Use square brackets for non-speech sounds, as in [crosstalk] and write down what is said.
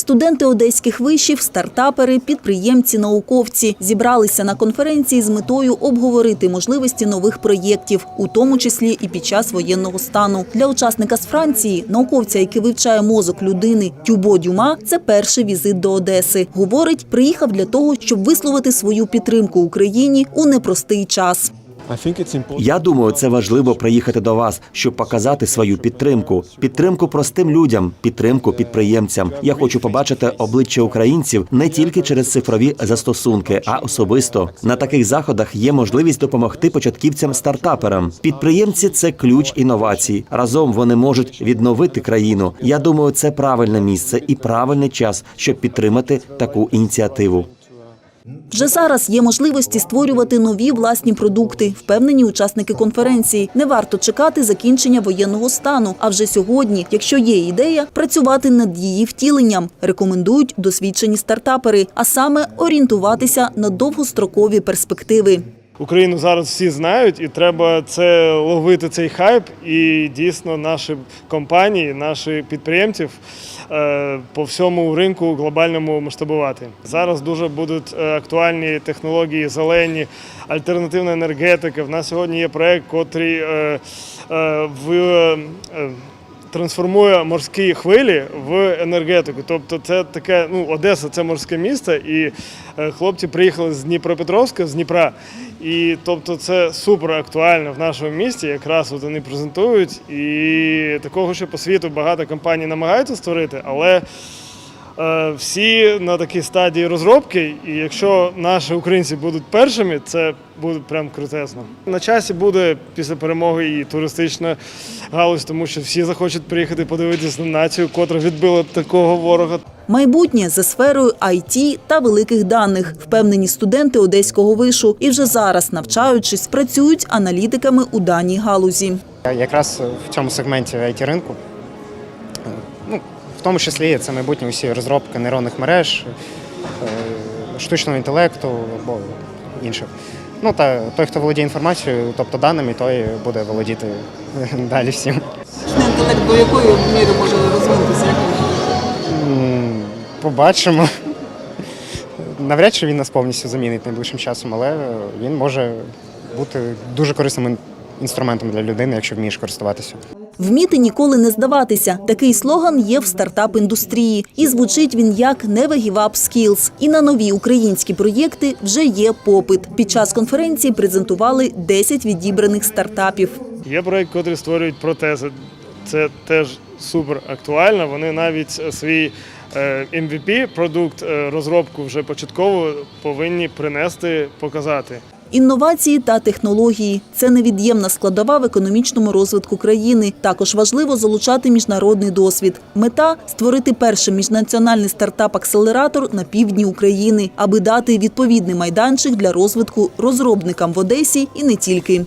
Студенти одеських вишів, стартапери, підприємці, науковці зібралися на конференції з метою обговорити можливості нових проєктів, у тому числі і під час воєнного стану. Для учасника з Франції, науковця, який вивчає мозок людини Тюбо Дюма, це перший візит до Одеси. Говорить, приїхав для того, щоб висловити свою підтримку Україні у непростий час. Я думаю, це важливо приїхати до вас, щоб показати свою підтримку. Підтримку простим людям, підтримку підприємцям. Я хочу побачити обличчя українців не тільки через цифрові застосунки, а особисто на таких заходах є можливість допомогти початківцям стартаперам. Підприємці це ключ інновацій. Разом вони можуть відновити країну. Я думаю, це правильне місце і правильний час, щоб підтримати таку ініціативу. Вже зараз є можливості створювати нові власні продукти, впевнені учасники конференції. Не варто чекати закінчення воєнного стану. А вже сьогодні, якщо є ідея, працювати над її втіленням. Рекомендують досвідчені стартапери, а саме орієнтуватися на довгострокові перспективи. Україну зараз всі знають, і треба це ловити цей хайп. І дійсно наші компанії, наші підприємців е, по всьому ринку глобальному масштабувати. Зараз дуже будуть е, актуальні технології, зелені, альтернативна енергетика. В нас сьогодні є проект, котрий е, в. Трансформує морські хвилі в енергетику. Тобто, це таке, ну, Одеса це морське місто, і е, хлопці приїхали з Дніпропетровська, з Дніпра. І тобто це супер актуально в нашому місті. Якраз от вони презентують. І такого, що по світу багато компаній намагаються створити, але всі на такій стадії розробки. І якщо наші українці будуть першими, це буде прям крутезно. На часі буде після перемоги і туристична галузь, тому що всі захочуть приїхати подивитися на націю, котра відбила такого ворога. Майбутнє за сферою IT та великих даних, впевнені студенти одеського вишу, і вже зараз, навчаючись, працюють аналітиками у даній галузі. Якраз в цьому сегменті it ринку, в тому числі це майбутнє усі розробки нейронних мереж, е, штучного інтелекту або інших. Ну та той, хто володіє інформацією, тобто даними, той буде володіти [laughs] далі всім. Штучний інтелект до якої міри може розвинутися? Побачимо. Навряд чи він нас повністю замінить найближчим часом, але він може бути дуже корисним інструментом для людини, якщо вмієш користуватися. Вміти ніколи не здаватися. Такий слоган є в стартап-індустрії. І звучить він як «Never give up skills». І на нові українські проєкти вже є попит. Під час конференції презентували 10 відібраних стартапів. Є проект, котрий створюють протези. Це теж супер актуально. Вони навіть е, свій е, MVP, продукт, е, розробку вже початково повинні принести, показати. Інновації та технології це невід'ємна складова в економічному розвитку країни. Також важливо залучати міжнародний досвід. Мета створити перший міжнаціональний стартап-акселератор на півдні України, аби дати відповідний майданчик для розвитку розробникам в Одесі і не тільки.